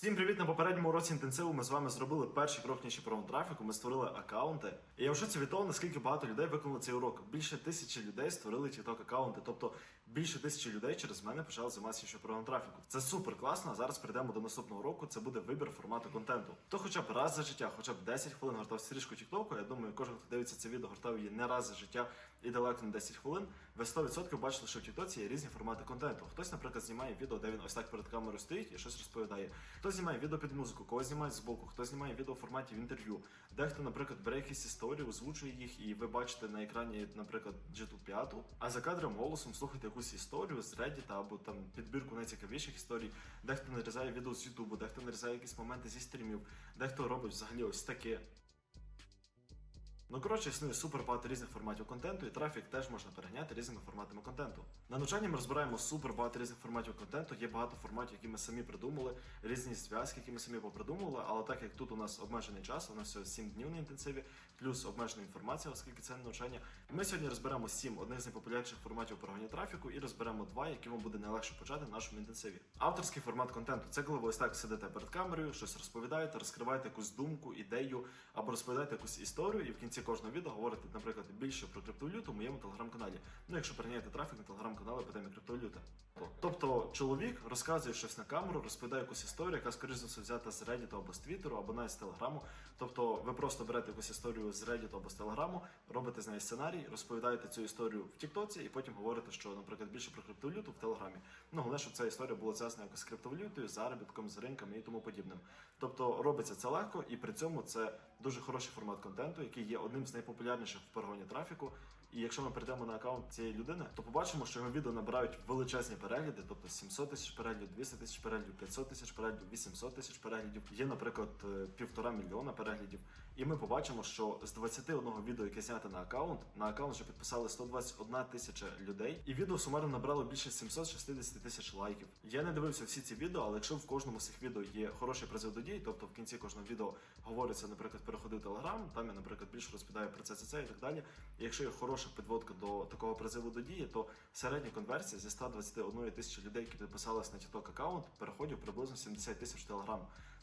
Всім привіт! На попередньому уроці інтенсиву ми з вами зробили перший крок нічіпрового трафіку. Ми створили аккаунти. І я в шоці від того, наскільки багато людей виконали цей урок. Більше тисячі людей створили TikTok аккаунти. Тобто більше тисячі людей через мене почали займатися нічіпровим трафіку. Це супер класно. А зараз перейдемо до наступного уроку. Це буде вибір формату контенту. То хоча б раз за життя, хоча б 10 хвилин гортав стрічку TikTok, Я думаю, кожен, хто дивиться це відео, гортав її не раз за життя і далеко не 10 хвилин. Ви 100% бачили, що в TikTok є різні формати контенту. Хтось, наприклад, знімає відео, де він ось так перед камерою стоїть і щось розповідає. Хтось знімає відео під музику, когось знімає збоку, хтось знімає відео в форматі в інтерв'ю. Дехто, наприклад, бере якісь історії, озвучує їх, і ви бачите на екрані, наприклад, g 5 а за кадром голосом слухаєте якусь історію з Reddit або там підбірку найцікавіших історій. Дехто нарізає відео з Ютубу, дехто нарізає якісь моменти зі стрімів, дехто робить взагалі ось таке. Ну коротше, існує супер багато різних форматів контенту, і трафік теж можна переганяти різними форматами контенту. На навчанні ми розбираємо супер багато різних форматів контенту. Є багато форматів, які ми самі придумали, різні зв'язки, які ми самі попридумували. Але так як тут у нас обмежений час, у нас всього 7 днів на інтенсиві, плюс обмежена інформація, оскільки це не навчання. Ми сьогодні розберемо 7 одних з найпопулярніших форматів управління трафіку і розберемо два, які вам буде найлегше почати в нашому інтенсиві. Авторський формат контенту це коли ви ось так сидите перед камерою, щось розповідаєте, розкриваєте якусь думку, ідею або розповідаєте якусь історію, і в кінці кожного відео говорити, наприклад, більше про криптовалюту в моєму телеграм-каналі. Ну, якщо прийняти трафік на телеграм-канал по темі криптовалюти. Тобто чоловік розказує щось на камеру, розповідає якусь історію, яка, скоріш за все, взята з Reddit або з Твіттеру, або навіть з Телеграму. Тобто ви просто берете якусь історію з Reddit або з Телеграму, робите з неї сценарій, розповідаєте цю історію в Тіктоці, і потім говорите, що, наприклад, більше про криптовалюту в Телеграмі. Ну, головне, щоб ця історія була зв'язана якось з криптовалютою, заробітком, з ринками і тому подібним. Тобто робиться це легко, і при цьому це дуже хороший формат контенту, який є одним з найпопулярніших в перегоні трафіку. І якщо ми прийдемо на аккаунт цієї людини, то побачимо, що його відео набирають величезні перегляди, тобто 700 тисяч переглядів, 200 тисяч переглядів, 500 тисяч переглядів, 800 тисяч переглядів. Є, наприклад, е, півтора мільйона переглядів. І ми побачимо, що з 21 відео, яке знято на аккаунт, на аккаунт вже підписали 121 тисяча людей, і відео сумарно набрало більше 760 тисяч лайків. Я не дивився всі ці відео, але якщо в кожному з цих відео є хороший призив до дій, тобто в кінці кожного відео говориться, наприклад, переходи в Телеграм, там я, наприклад, більше розповідаю про це, це, це і так далі. І якщо є хороша підводка до такого призиву до дії, то середня конверсія зі 121 тисячі людей, які підписалися на TikTok аккаунт, переходів приблизно 70 тисяч в Телеграм.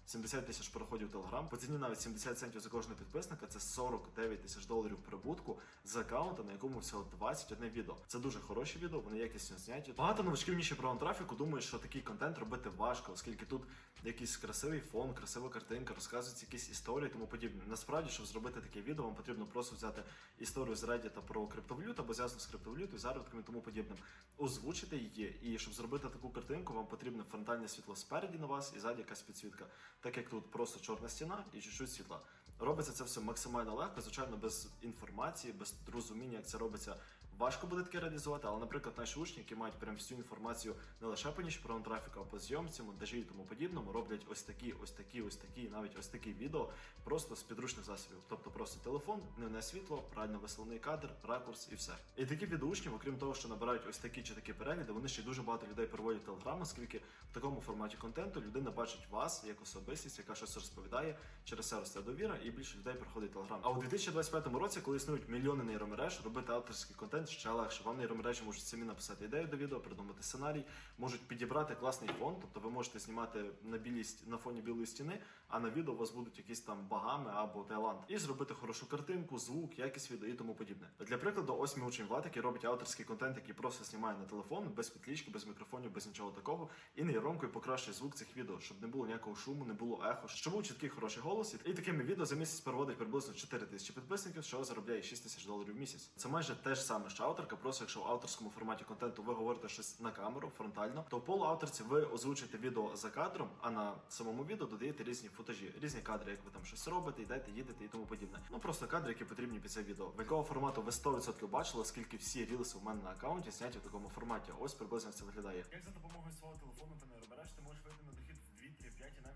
70 тисяч переходів Телеграм. По ціні навіть 70 центів за кожного підписника це 49 тисяч доларів прибутку з аккаунта, на якому всього 21 відео. Це дуже хороші відео, вони якісно зняті. Багато новачків ніші про трафіку думають, що такий контент робити важко, оскільки тут якийсь красивий фон, красива картинка, розказуються якісь історії, тому подібне. Насправді, щоб зробити таке відео, вам потрібно просто взяти історію з Reddit про криптовалюту або зв'язану з криптовалютою, заробітками і тому подібним, озвучити її. І щоб зробити таку картинку, вам потрібне фронтальне світло спереді на вас і ззаді якась підсвітка. Так як тут просто чорна стіна і чуть-чуть світла. Робиться це все максимально легко, звичайно, без інформації, без розуміння, як це робиться. Важко буде таке реалізувати, але, наприклад, наші учні, які мають прям всю інформацію не лише по ніші трафіку, а по зйомці, монтажі і тому подібному, роблять ось такі, ось такі, ось такі, навіть ось такі відео просто з підручних засобів. Тобто просто телефон, дневне світло, правильно веселений кадр, ракурс і все. І такі відеоучні, окрім того, що набирають ось такі чи такі перегляди, вони ще дуже багато людей переводять в телеграм, оскільки в такому форматі контенту людина бачить вас як особистість, яка щось розповідає, через це росте довіра, і більше людей приходить телеграм. А у 2025 році, коли існують мільйони нейромереж, робити авторський контент ще легше. Вам нейромережі можуть самі написати ідею до відео, придумати сценарій, можуть підібрати класний фон, тобто ви можете знімати на білій на фоні білої стіни, а на відео у вас будуть якісь там багами або Таїланд. І зробити хорошу картинку, звук, якість відео і тому подібне. Для прикладу, ось мій учень Влад, який робить авторський контент, який просто знімає на телефон, без підлічки, без мікрофонів, без нічого такого, і нейромкою покращує звук цих відео, щоб не було ніякого шуму, не було ехо, щоб був чіткий хороший голос. І такими відео за місяць переводить приблизно 4 тисячі підписників, що заробляє 6 тисяч доларів в місяць. Це майже те ж саме, що авторка, просто якщо в авторському форматі контенту ви говорите щось на камеру фронтально, то в полуавторці ви озвучуєте відео за кадром, а на самому відео додаєте різні футажі, різні кадри, як ви там щось робите, йдете, їдете і тому подібне. Ну просто кадри, які потрібні під це відео. В формату ви 100% бачили, оскільки всі рілси у мене на аккаунті зняті в такому форматі. Ось приблизно це виглядає. Як за допомогою свого телефону та робереш, ти можеш вийти на дохід в 2, 3, 5 і навіть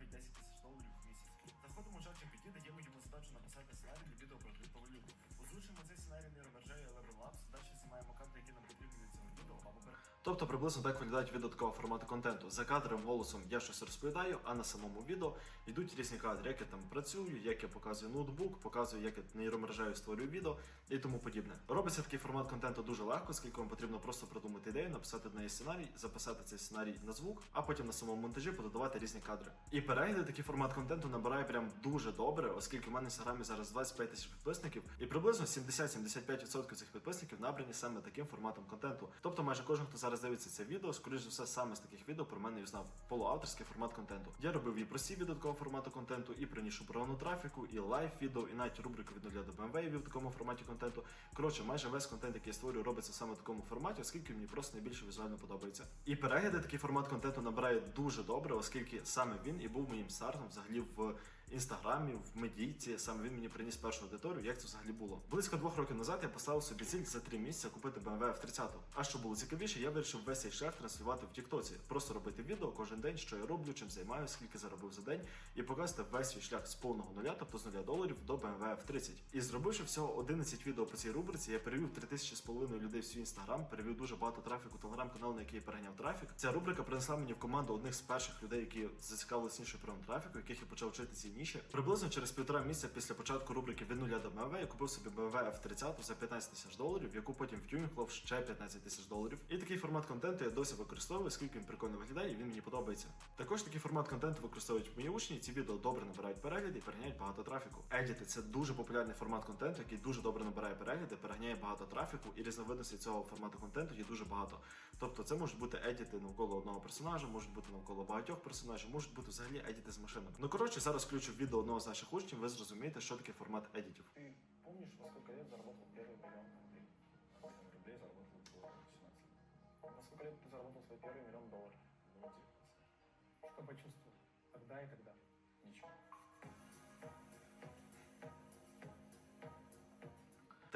Тобто приблизно так виглядають відео такого формату контенту. За кадровим голосом я щось розповідаю, а на самому відео йдуть різні кадри, як я там працюю, як я показую ноутбук, показую, як я нейромережею створюю відео і тому подібне. Робиться такий формат контенту дуже легко, оскільки вам потрібно просто придумати ідею, написати на неї сценарій, записати цей сценарій на звук, а потім на самому монтажі пододавати різні кадри. І перегляди такий формат контенту набирає прям дуже добре, оскільки в мене в інстаграмі зараз 25 тисяч підписників, і приблизно 70-75% цих підписників набрані саме таким форматом контенту. Тобто, майже кожен, хто зараз дивиться це відео, скоріш за все, саме з таких відео про мене і знав полуавторський формат контенту. Я робив і прості відео такого формату контенту, і про нішу програмну трафіку, і лайв відео, і навіть рубрику від нуля BMW в такому форматі контенту. Коротше, майже весь контент, який я створюю, робиться саме в такому форматі, оскільки мені просто найбільше візуально подобається. І перегляди такий формат контенту набирає дуже добре, оскільки саме він і був моїм стартом взагалі в інстаграмі, в медійці. Саме він мені приніс першу аудиторію. Як це взагалі було? Близько двох років назад я поставив собі ціль за три місяці купити BMW F30. А що було цікавіше, я вирішив весь цей шлях транслювати в Тіктоці. Просто робити відео кожен день, що я роблю, чим займаюся, скільки заробив за день, і показати весь свій шлях з повного нуля, тобто з нуля доларів до BMW F30. І зробивши всього 11 відео по цій рубриці, я перевів 3000 з половиною людей в свій інстаграм, перевів дуже багато трафіку телеграм-канал, на який я переганяв трафік. Ця рубрика принесла мені в команду одних з перших людей, які зацікавилися нішою прямо трафіку, яких я почав вчити цій ніші. Приблизно через півтора місяця після початку рубрики від нуля до BMW я купив собі BMW F30 за 15 тисяч доларів, яку потім втюнінглав ще 15 тисяч доларів. І такий формат контенту я досі використовую, оскільки він прикольно виглядає і він мені подобається. Також такий формат контенту використовують мої учні. Ці відео добре набирають перегляди і переганяють багато трафіку. Едіти це дуже популярний формат контенту, який дуже добре набирає перегляди, переганяє багато трафіку, і різновидностей цього формату контенту є дуже багато. Тобто це можуть бути едіти навколо одного персонажа, можуть бути навколо багатьох персонажів, можуть бути взагалі едіти з машинами. Ну коротше, зараз включу відео одного з наших учнів, ви зрозумієте, що таке формат едітів. Ты помнишь, во сколько лет заработал первый миллион рублей? Миллион рублей заработал в 18 лет. Во сколько лет ты заработал свой первый миллион долларов? В 19. Что почувствовал? Тогда и тогда. Ничего.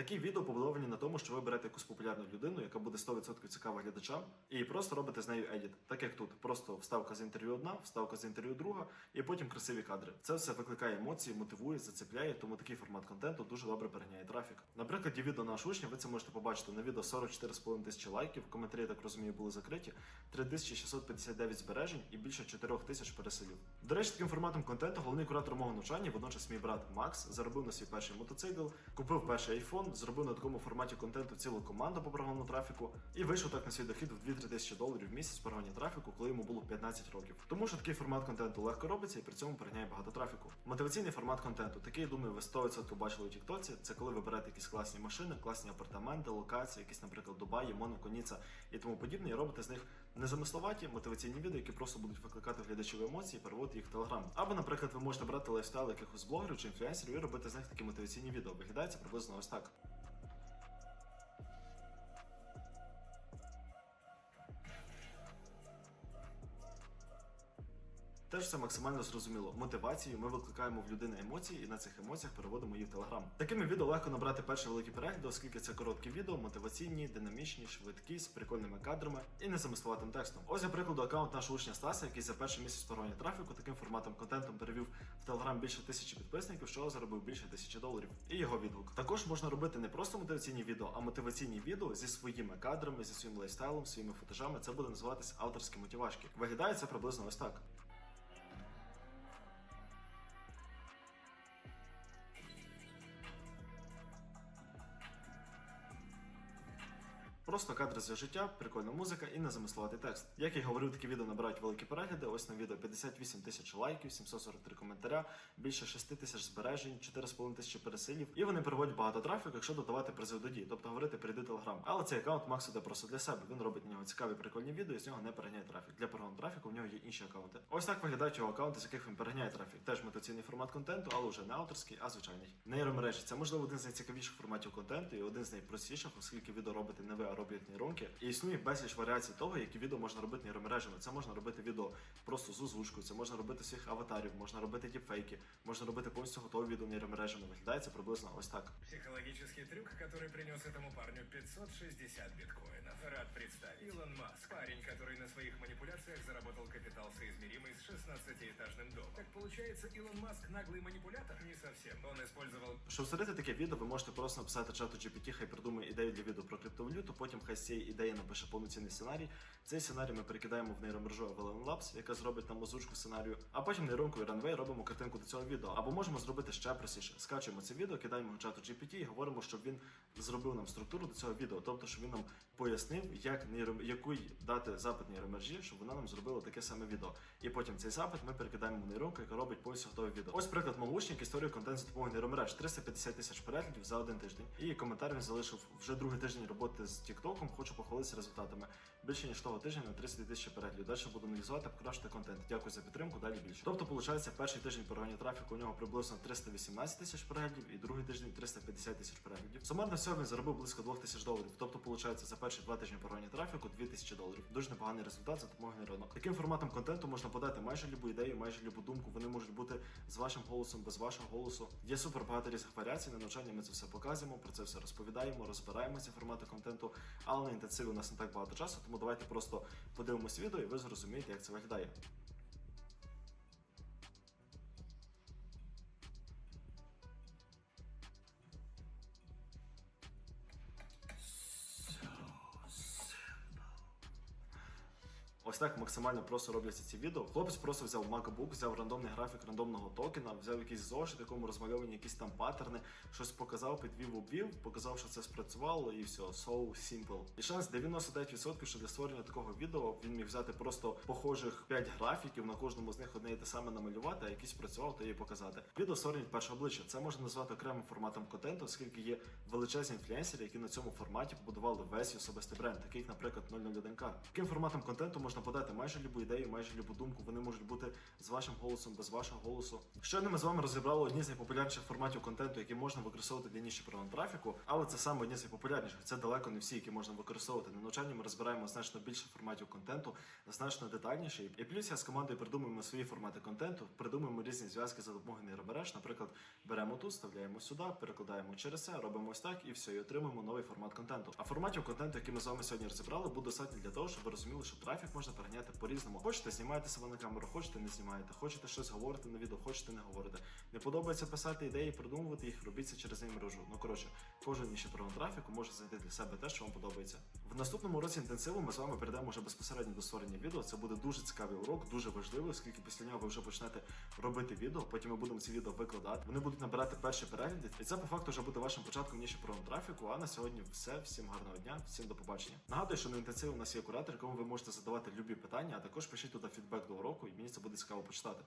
Такі відео побудовані на тому, що ви берете якусь популярну людину, яка буде 100% цікава глядачам, і просто робите з нею едіт. Так як тут, просто вставка з інтерв'ю одна, вставка з інтерв'ю друга, і потім красиві кадри. Це все викликає емоції, мотивує, зацепляє, тому такий формат контенту дуже добре переганяє трафік. Наприклад, відео наш учня, ви це можете побачити на відео 44,5 тисячі лайків, коментарі, так розумію, були закриті, 3659 збережень і більше 4 тисяч переселів. До речі, таким форматом контенту головний куратор мого навчання, водночас мій брат Макс, заробив на свій перший мотоцикл, купив перший айфон, зробив на такому форматі контенту цілу команду по програмному трафіку і вийшов так на свій дохід в 2-3 тисячі доларів в місяць програмні трафіку, коли йому було 15 років. Тому що такий формат контенту легко робиться і при цьому переганяє багато трафіку. Мотиваційний формат контенту, такий, думаю, ви 100% бачили у Тіктоці. Це коли ви берете якісь класні машини, класні апартаменти, локації, якісь, наприклад, Дубаї, Монако, Ніца і тому подібне, і робите з них незамисловаті мотиваційні відео, які просто будуть викликати глядачів емоції, переводити їх в телеграм. Або, наприклад, ви можете брати лайфстайл якихось блогерів чи інфлюенсерів і робити з них такі мотиваційні відео. Виглядається приблизно ось так. Теж все максимально зрозуміло. Мотивацію ми викликаємо в людини емоції і на цих емоціях переводимо їх в телеграм. Такими відео легко набрати перші великі перегляди, оскільки це короткі відео, мотиваційні, динамічні, швидкі, з прикольними кадрами і незамисловатим текстом. Ось, для прикладу, аккаунт нашого учня Стаса, який за перший місяць торгування трафіку таким форматом контентом перевів в телеграм більше тисячі підписників, що заробив більше тисячі доларів. І його відгук. Також можна робити не просто мотиваційні відео, а мотиваційні відео зі своїми кадрами, зі своїм лайфстайлом, своїми фотожами. Це буде називатись авторські мотивашки. Виглядає це приблизно ось так. Просто кадри з життя, прикольна музика і незамисловатий текст. Як я говорив, такі відео набирають великі перегляди. Ось на відео 58 тисяч лайків, 743 коментаря, більше 6 тисяч збережень, 4,5 тисячі пересилів. І вони приводять багато трафіку, якщо додавати призив до дії, тобто говорити перейди телеграм. Але цей аккаунт Макс іде просто для себе. Він робить на нього цікаві прикольні відео, і з нього не переганяє трафік. Для програм трафіку в нього є інші аккаунти. Ось так виглядають його аккаунти, з яких він переганяє трафік. Теж мотиваційний формат контенту, але вже не авторський, а звичайний. Нейромережі це можливо один з найцікавіших форматів контенту і один з найпростіших, оскільки відео робите не ви, а роблять нейронки. І існує безліч варіацій того, які відео можна робити нейромережами. Це можна робити відео просто з озвучкою, це можна робити своїх аватарів, можна робити діпфейки, можна робити повністю готові відео нейромережами. Виглядає це приблизно ось так. Психологический трюк, который принес этому парню 560 биткоинов. Рад представить. Илон Маск, парень, который на своих манипуляциях заработал капитал соизмеримый с 16-этажным домом. Так получается, Получается, Илон Маск наглый манипулятор? Не совсем. Он использовал Щоб створити таке відео, ви можете просто написати чату GPT, хай придумає ідею для відео про криптовалюту, потім хай з цієї ідеї напише повноцінний сценарій. Цей сценарій ми перекидаємо в нейромережу LLM Labs, яка зробить нам озвучку сценарію, а потім нейронкою Runway робимо картинку до цього відео. Або можемо зробити ще простіше. Скачуємо це відео, кидаємо його чату GPT і говоримо, щоб він зробив нам структуру до цього відео, тобто, щоб він нам пояснив, як нейро... який дати запит нейромережі, щоб вона нам зробила таке саме відео. І потім цей запит ми перекидаємо в нейронку, яка робить повністю готове відео. Ось приклад мовучник, який створює контент за допомогою нейромереж 350 тисяч переглядів за один тиждень. І коментар він залишив вже другий тиждень роботи з Тіктоком. Хочу похвалитися результатами. Більше ніж того тижня на 32 тисячі переглядів. Далі буду аналізувати, покращити контент. Дякую за підтримку. Далі більше. Тобто, виходить, перший тиждень програмі трафіку у нього приблизно 318 тисяч переглядів, і другий тиждень 350 тисяч переглядів. Сумарно всього він заробив близько 2 тисяч доларів. Тобто, виходить, за перші два тижні програмі трафіку 2 тисячі доларів. Дуже непоганий результат за допомогою нейронок. Таким форматом контенту можна подати майже любу ідею, майже любу думку. Вони можуть бути з вашим голосом, без вашого голосу. Є супер багато різних варіацій. На навчанні ми це все показуємо, про це все розповідаємо, розбираємо ці формати контенту. Але на інтенсиві у нас не так багато часу, тому давайте просто подивимось відео, і ви зрозумієте, як це виглядає. Ось так максимально просто робляться ці відео. Хлопець просто взяв MacBook, взяв рандомний графік рандомного токена, взяв якийсь зошит, якому розмальовані якісь там паттерни, щось показав, підвів обвів, показав, що це спрацювало, і все, so simple. І шанс 99%, що для створення такого відео він міг взяти просто похожих 5 графіків, на кожному з них одне і те саме намалювати, а якийсь спрацював, то її показати. Відео створення перше обличчя. Це можна назвати окремим форматом контенту, оскільки є величезні інфлюенсери, які на цьому форматі побудували весь особистий бренд, такий, наприклад, 001К. Таким форматом контенту можна подати майже любу ідею, майже любу думку. Вони можуть бути з вашим голосом, без вашого голосу. Щойно ми з вами розібрали одні з найпопулярніших форматів контенту, які можна використовувати для ніші програм трафіку, але це саме одні з найпопулярніших. Це далеко не всі, які можна використовувати. На навчанні ми розбираємо значно більше форматів контенту, значно детальніше. І плюс я з командою придумуємо свої формати контенту, придумуємо різні зв'язки за допомогою нейромереж. Наприклад, беремо тут, вставляємо сюди, перекладаємо через це, робимо ось так і все, і отримуємо новий формат контенту. А форматів контенту, які ми з вами сьогодні розібрали, буде достатньо для того, щоб ви розуміли, що трафік можна переганяти по-різному. Хочете, знімаєте себе на камеру, хочете, не знімаєте, хочете щось говорити на відео, хочете не говорите. Не подобається писати ідеї, придумувати їх, робіть це через мережу. Ну коротше, кожен інший про трафіку може знайти для себе те, що вам подобається. В наступному році інтенсиву ми з вами перейдемо вже безпосередньо до створення відео. Це буде дуже цікавий урок, дуже важливий, оскільки після нього ви вже почнете робити відео. Потім ми будемо ці відео викладати. Вони будуть набирати перші перегляди, і це по факту вже буде вашим початком ніші програм трафіку. А на сьогодні все. Всім гарного дня, всім до побачення. Нагадую, що на інтенсиві у нас є куратор, якому ви можете задавати любі питання, а також пишіть туди фідбек до уроку, і мені це буде цікаво почитати.